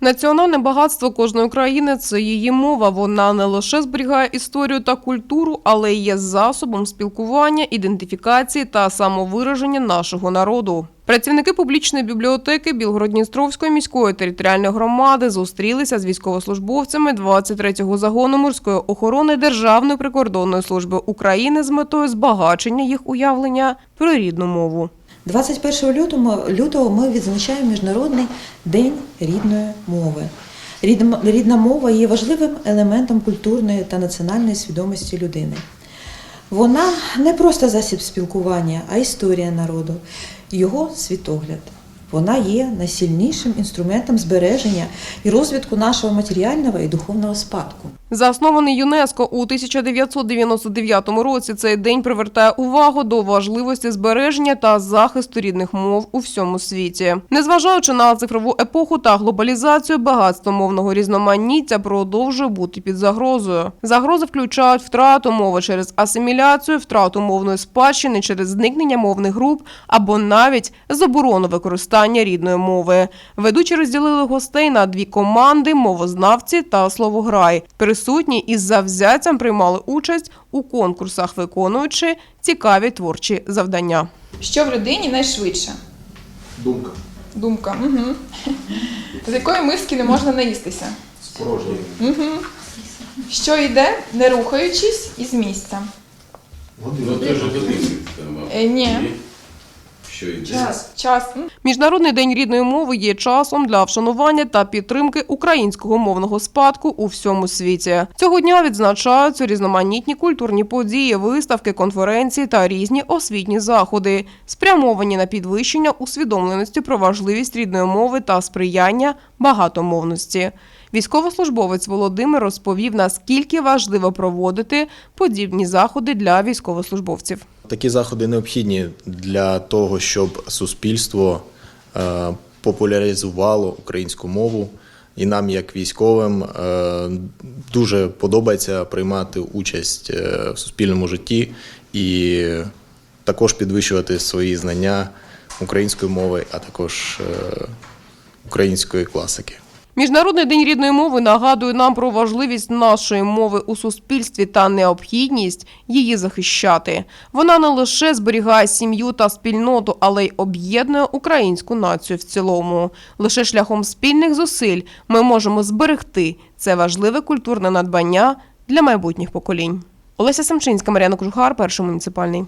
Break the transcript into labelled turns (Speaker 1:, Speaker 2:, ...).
Speaker 1: Національне багатство кожної країни це її мова. Вона не лише зберігає історію та культуру, але й є засобом спілкування, ідентифікації та самовираження нашого народу. Працівники публічної бібліотеки Білгород-Дністровської міської територіальної громади зустрілися з військовослужбовцями 23-го загону морської охорони Державної прикордонної служби України з метою збагачення їх уявлення про рідну мову.
Speaker 2: 21 лютого, лютого ми відзначаємо Міжнародний день рідної мови. Рідна, рідна мова є важливим елементом культурної та національної свідомості людини. Вона не просто засіб спілкування, а історія народу, його світогляд. Вона є найсильнішим інструментом збереження і розвитку нашого матеріального і духовного спадку.
Speaker 1: Заснований ЮНЕСКО у 1999 році, цей день привертає увагу до важливості збереження та захисту рідних мов у всьому світі. Незважаючи на цифрову епоху та глобалізацію, багатство мовного різноманіття продовжує бути під загрозою. Загрози включають втрату мови через асиміляцію, втрату мовної спадщини через зникнення мовних груп або навіть заборону використання рідної мови. Ведучі розділили гостей на дві команди мовознавці та словограй. Присутні із завзяттям приймали участь у конкурсах, виконуючи цікаві творчі завдання.
Speaker 3: Що в людині найшвидше?
Speaker 4: Думка.
Speaker 3: Думка. Угу. З якої миски не можна наїстися?
Speaker 4: З порожньої.
Speaker 3: Угу. Що йде, не рухаючись із місця?
Speaker 4: Година.
Speaker 5: Ну,
Speaker 3: Е, ні.
Speaker 5: Що і
Speaker 3: Час. Час.
Speaker 1: Міжнародний день рідної мови є часом для вшанування та підтримки українського мовного спадку у всьому світі. Цього дня відзначаються різноманітні культурні події, виставки, конференції та різні освітні заходи, спрямовані на підвищення усвідомленості про важливість рідної мови та сприяння багатомовності. Військовослужбовець Володимир розповів, наскільки важливо проводити подібні заходи для військовослужбовців.
Speaker 6: Такі заходи необхідні для того, щоб суспільство е, популяризувало українську мову. І нам, як військовим, е, дуже подобається приймати участь е, в суспільному житті і також підвищувати свої знання української мови, а також української класики.
Speaker 1: Міжнародний день рідної мови нагадує нам про важливість нашої мови у суспільстві та необхідність її захищати. Вона не лише зберігає сім'ю та спільноту, але й об'єднує українську націю в цілому. Лише шляхом спільних зусиль ми можемо зберегти це важливе культурне надбання для майбутніх поколінь. Олеся Самчинська, Мар'яна Кожухар, перший муніципальний.